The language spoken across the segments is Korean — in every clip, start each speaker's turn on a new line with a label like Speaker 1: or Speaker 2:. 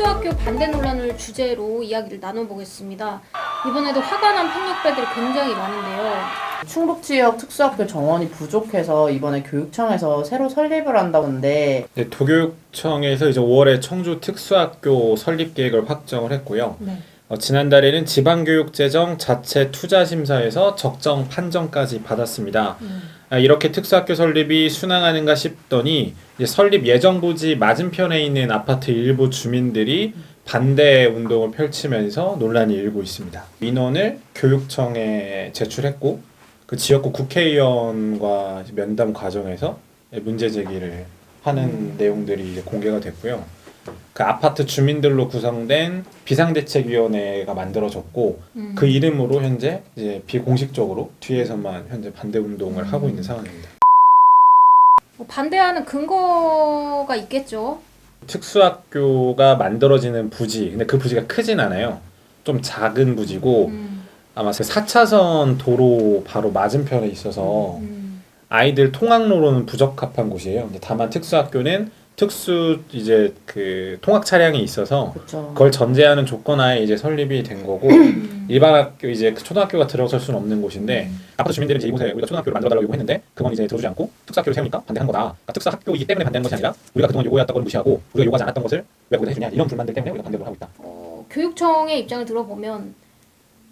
Speaker 1: 특수학교 반대 논란을 주제로 이야기를 나눠보겠습니다. 이번에도 화가 난 폭력배들이 굉장히 많은데요.
Speaker 2: 충북 지역 특수학교 정원이 부족해서 이번에 교육청에서 새로 설립을 한다는데
Speaker 3: 네, 도교육청에서 이제 5월에 청주 특수학교 설립 계획을 확정을 했고요.
Speaker 1: 네.
Speaker 3: 어, 지난달에는 지방교육재정 자체 투자 심사에서 적정 판정까지 받았습니다. 아, 이렇게 특수학교 설립이 순항하는가 싶더니 설립 예정 부지 맞은편에 있는 아파트 일부 주민들이 반대 운동을 펼치면서 논란이 일고 있습니다. 민원을 교육청에 제출했고 그 지역구 국회의원과 면담 과정에서 문제 제기를 하는 내용들이 이제 공개가 됐고요. 그 아파트 주민들로 구성된 비상대책위원회가 만들어졌고
Speaker 1: 음.
Speaker 3: 그 이름으로 현재 이제 비공식적으로 뒤에서만 현재 반대 운동을 하고 있는 상황입니다.
Speaker 1: 뭐 반대하는 근거가 있겠죠.
Speaker 3: 특수학교가 만들어지는 부지, 근데 그 부지가 크진 않아요. 좀 작은 부지고
Speaker 1: 음.
Speaker 3: 아마 그 4차선 도로 바로 맞은편에 있어서
Speaker 1: 음.
Speaker 3: 아이들 통학로로는 부적합한 곳이에요. 근데 다만 특수학교는 특수 이제 그 통학 차량이 있어서
Speaker 2: 그렇죠.
Speaker 3: 그걸 전제하는 조건하에 이제 설립이 된 거고
Speaker 1: 음.
Speaker 3: 일반 학교 이제 그 초등학교가 들어설 수는 없는 곳인데
Speaker 1: 음.
Speaker 3: 아파트 주민들은 이제 이곳에 우리가 초등학교를 만들어달라고 요구했는데 그건 이제 들어주지 않고 특수학교를 세우니까 반대한 거다. 그러니까 특수학교이기 때문에 반대한 것이 아니라 우리가 그동안 요구해왔던 걸 무시하고 우리가 요구하지 않았던 것을 왜 거기다 해주냐 이런 불만들 때문에 우리가 반대를 하고 있다.
Speaker 1: 어, 교육청의 입장을 들어보면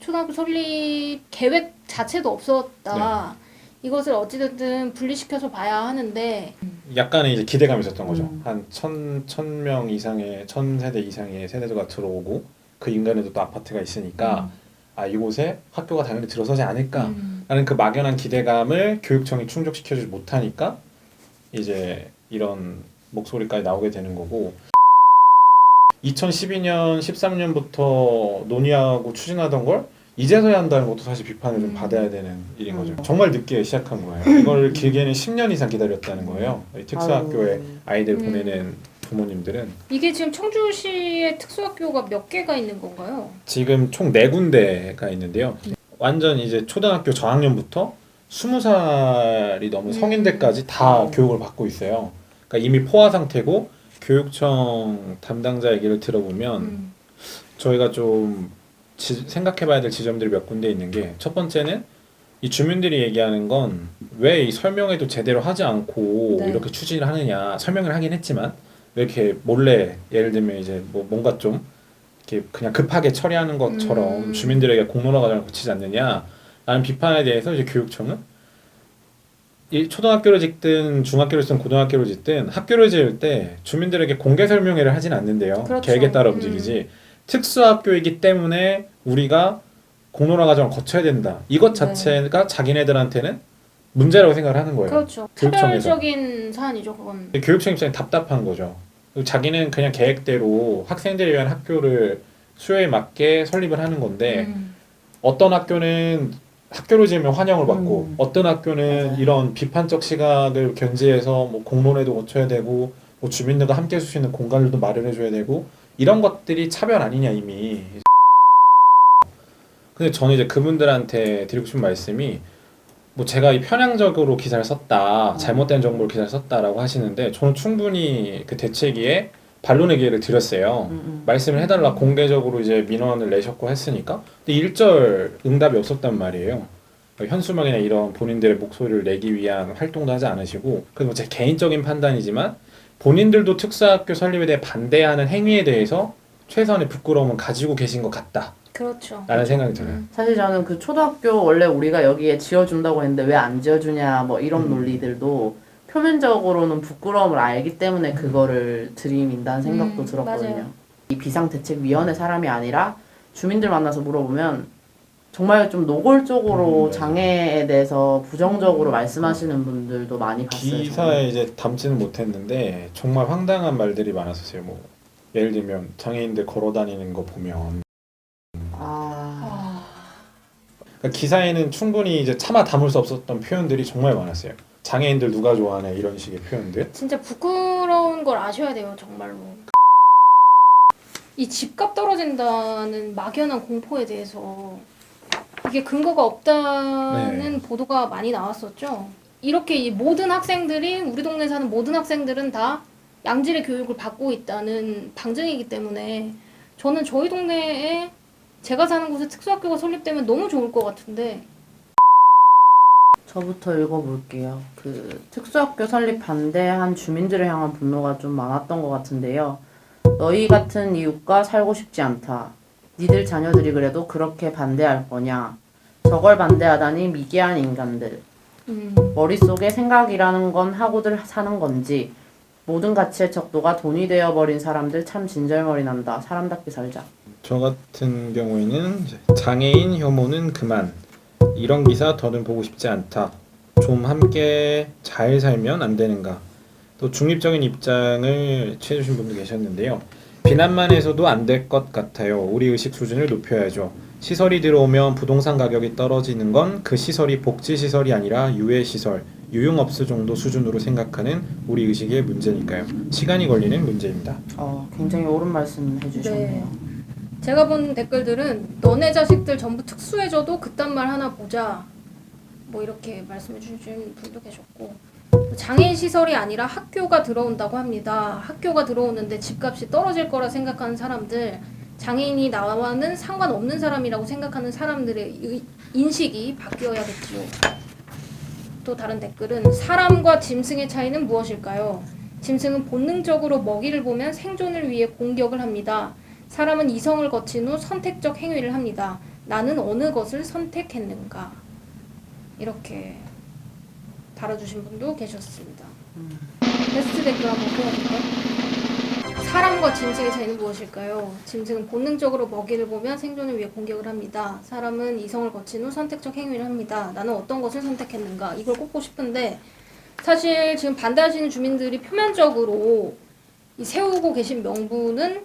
Speaker 1: 초등학교 설립 계획 자체도 없었다.
Speaker 3: 네.
Speaker 1: 이것을 어찌됐든 분리시켜서 봐야 하는데
Speaker 3: 약간의 이제 기대감이 있었던 거죠.
Speaker 2: 음.
Speaker 3: 한천천 명 이상의 천 세대 이상의 세대가 들어오고 그 인간에도 또 아파트가 있으니까 아 이곳에 학교가 당연히 들어서지 않을까라는
Speaker 1: 음.
Speaker 3: 그 막연한 기대감을 교육청이 충족시켜주지 못하니까 이제 이런 목소리까지 나오게 되는 거고 2012년 13년부터 논의하고 추진하던 걸 이제서야 한다는 것도 사실 비판을 좀
Speaker 1: 음.
Speaker 3: 받아야 되는 일인 거죠.
Speaker 2: 음.
Speaker 3: 정말 늦게 시작한 거예요. 이걸 길게는 10년 이상 기다렸다는 거예요. 이 특수 학교에
Speaker 2: 아유.
Speaker 3: 아이들
Speaker 1: 음.
Speaker 3: 보내는 부모님들은
Speaker 1: 이게 지금 청주시에 특수학교가 몇 개가 있는 건가요?
Speaker 3: 지금 총 네 군데가 있는데요. 완전 이제 초등학교 저학년부터 스무 살이 넘은
Speaker 1: 음.
Speaker 3: 성인들까지 다
Speaker 2: 음.
Speaker 3: 교육을 받고 있어요. 그러니까 이미 포화 상태고 교육청 담당자 얘기를 들어보면
Speaker 1: 음.
Speaker 3: 저희가 좀 지- 생각해봐야 될 지점들이 몇 군데 있는 게 첫 번째는 이 주민들이 얘기하는 건 왜 이 설명회도 제대로 하지 않고
Speaker 1: 네.
Speaker 3: 이렇게 추진을 하느냐 설명을 하긴 했지만 왜 이렇게 몰래 예를 들면 이제 뭐 뭔가 좀 이렇게 그냥 급하게 처리하는 것처럼
Speaker 1: 음.
Speaker 3: 주민들에게 공론화 과정을 거치지 않느냐라는 비판에 대해서 이제 교육청은 이 초등학교를 짓든 중학교를 짓든 고등학교를 짓든 학교를 지을 때 주민들에게 공개 설명회를 하진 않는데요.
Speaker 1: 그렇죠.
Speaker 3: 계획에 따라
Speaker 1: 음.
Speaker 3: 움직이지. 특수학교이기 때문에 우리가 공론화 과정을 거쳐야 된다. 이것
Speaker 1: 네.
Speaker 3: 자체가 자기네들한테는 문제라고 생각을 하는 거예요.
Speaker 1: 그렇죠.
Speaker 3: 교육청에서.
Speaker 1: 차별적인 사안이죠, 그건.
Speaker 3: 교육청 입장에 답답한 거죠. 자기는 그냥 계획대로 학생들을 위한 학교를 수요에 맞게 설립을 하는 건데
Speaker 1: 음.
Speaker 3: 어떤 학교는 학교를 지으면 환영을 받고
Speaker 2: 음.
Speaker 3: 어떤 학교는
Speaker 2: 맞아요.
Speaker 3: 이런 비판적 시각을 견지해서 뭐 공론회도 거쳐야 되고 뭐 주민들과 함께 쓸수 있는 공간들도 마련해 줘야 되고 이런 것들이 차별 아니냐 이미. 근데 저는 이제 그분들한테 드리고 싶은 말씀이 뭐 제가 이 편향적으로 기사를 썼다 잘못된 정보를 기사를 썼다라고 하시는데 저는 충분히 그 대책위에 반론의 기회를 드렸어요.
Speaker 2: 음, 음.
Speaker 3: 말씀을 해달라 공개적으로 이제 민원을 내셨고 했으니까. 근데 일절 응답이 없었단 말이에요. 현수막이나 이런 본인들의 목소리를 내기 위한 활동도 하지 않으시고. 그리고 제 개인적인 판단이지만 본인들도 특수학교 설립에 대해 반대하는 행위에 대해서 최소한의 부끄러움은 가지고 계신 것 같다라는
Speaker 1: 그렇죠.
Speaker 3: 생각이 들어요
Speaker 1: 음.
Speaker 2: 사실 저는 그 초등학교 원래 우리가 여기에 지어준다고 했는데 왜 안 지어주냐 뭐 이런
Speaker 3: 음.
Speaker 2: 논리들도 표면적으로는 부끄러움을 알기 때문에 그거를 들이민다는 생각도
Speaker 1: 음,
Speaker 2: 들었거든요.
Speaker 1: 맞아요.
Speaker 2: 이 비상대책위원회 사람이 아니라 주민들 만나서 물어보면 정말 좀 노골적으로
Speaker 3: 음, 네.
Speaker 2: 장애에 대해서 부정적으로 말씀하시는 분들도 많이 봤어요. 저는.
Speaker 3: 기사에 이제 담지는 못했는데 정말 황당한 말들이 많았었어요 뭐 예를 들면 장애인들 걸어 다니는 거 보면
Speaker 2: 아,
Speaker 1: 아,
Speaker 3: 그러니까 기사에는 충분히 이제 차마 담을 수 없었던 표현들이 정말 많았어요. 장애인들 누가 좋아하네 이런 식의 표현들.
Speaker 1: 진짜 부끄러운 걸 아셔야 돼요, 정말로. 이 집값 떨어진다는 막연한 공포에 대해서 이게 근거가 없다는
Speaker 3: 네.
Speaker 1: 보도가 많이 나왔었죠. 이렇게 이 모든 학생들이 우리 동네 사는 모든 학생들은 다 양질의 교육을 받고 있다는 방증이기 때문에 저는 저희 동네에 제가 사는 곳에 특수학교가 설립되면 너무 좋을 것 같은데
Speaker 2: 저부터 읽어볼게요. 그 특수학교 설립 반대한 주민들을 향한 분노가 좀 많았던 것 같은데요. 너희 같은 이웃과 살고 싶지 않다. 니들 자녀들이 그래도 그렇게 반대할 거냐. 저걸 반대하다니 미개한 인간들.
Speaker 1: 음,
Speaker 2: 머릿속에 생각이라는 건 하고들 사는 건지. 모든 가치의 척도가 돈이 되어버린 사람들 참 진절머리 난다. 사람답게 살자.
Speaker 3: 저 같은 경우에는 장애인 혐오는 그만 이런 기사 더는 보고 싶지 않다. 좀 함께 잘 살면 안 되는가. 또 중립적인 입장을 취해주신 분도 계셨는데요. 비난만 해서도 안 될 것 같아요. 우리 의식 수준을 높여야죠. 시설이 들어오면 부동산 가격이 떨어지는 건 그 시설이 복지 시설이 아니라 유해 시설, 유흥업소 정도 수준으로 생각하는 우리 의식의 문제니까요. 시간이 걸리는 문제입니다.
Speaker 2: 어, 굉장히 옳은 말씀 해주셨네요.
Speaker 1: 제가 본 댓글들은 너네 자식들 전부 특수해져도 그딴 말 하나 보자 뭐 이렇게 말씀해 주신 분도 계셨고 장애인 시설이 아니라 학교가 들어온다고 합니다. 학교가 들어오는데 집값이 떨어질 거라 생각하는 사람들 장애인이 나와는 상관없는 사람이라고 생각하는 사람들의 의- 인식이 바뀌어야겠지요. 또 다른 댓글은 사람과 짐승의 차이는 무엇일까요? 짐승은 본능적으로 먹이를 보면 생존을 위해 공격을 합니다. 사람은 이성을 거친 후 선택적 행위를 합니다. 나는 어느 것을 선택했는가? 이렇게 달아주신 분도 계셨습니다. 베스트 댓글 한번 보여볼까요? 사람과 짐승의 차이는 무엇일까요? 짐승은 본능적으로 먹이를 보면 생존을 위해 공격을 합니다. 사람은 이성을 거친 후 선택적 행위를 합니다. 나는 어떤 것을 선택했는가? 이걸 꼽고 싶은데 사실 지금 반대하시는 주민들이 표면적으로 이 세우고 계신 명분은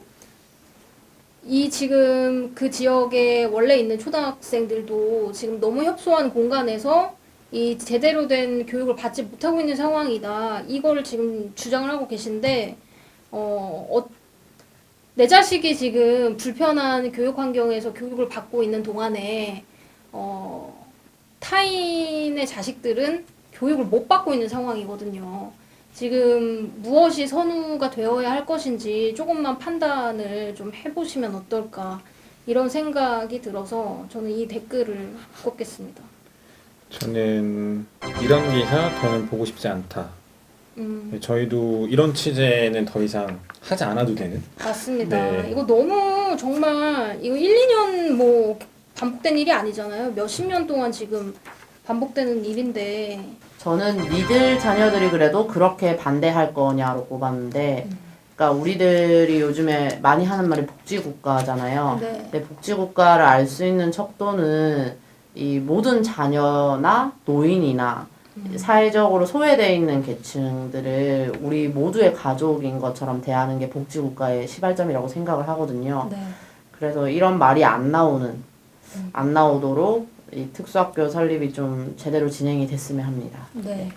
Speaker 1: 이 지금 그 지역에 원래 있는 초등학생들도 지금 너무 협소한 공간에서 이 제대로 된 교육을 받지 못하고 있는 상황이다. 이거를 지금 주장을 하고 계신데 어, 어, 내 자식이 지금 불편한 교육 환경에서 교육을 받고 있는 동안에 어, 타인의 자식들은 교육을 못 받고 있는 상황이거든요. 지금 무엇이 선우가 되어야 할 것인지 조금만 판단을 좀 해보시면 어떨까 이런 생각이 들어서 저는 이 댓글을 꼽겠습니다.
Speaker 3: 저는 이런 기사 더는 보고 싶지 않다.
Speaker 1: 음,
Speaker 3: 저희도 이런 취재는 더 이상 하지 않아도 되는
Speaker 1: 맞습니다.
Speaker 3: 네.
Speaker 1: 이거 너무 정말 이거 1, 2년 뭐 반복된 일이 아니잖아요. 몇십 년 동안 지금 반복되는 일인데
Speaker 2: 저는 니들 자녀들이 그래도 그렇게 반대할 거냐로 꼽았는데, 그러니까 우리들이 요즘에 많이 하는 말이 복지국가잖아요.
Speaker 1: 네.
Speaker 2: 근데 복지국가를 알 수 있는 척도는 이 모든 자녀나 노인이나 사회적으로 소외되어 있는 계층들을 우리 모두의 가족인 것처럼 대하는 게 복지국가의 시발점이라고 생각을 하거든요.
Speaker 1: 네.
Speaker 2: 그래서 이런 말이 안 나오는, 안 나오도록 이 특수학교 설립이 좀 제대로 진행이 됐으면 합니다.
Speaker 1: 네.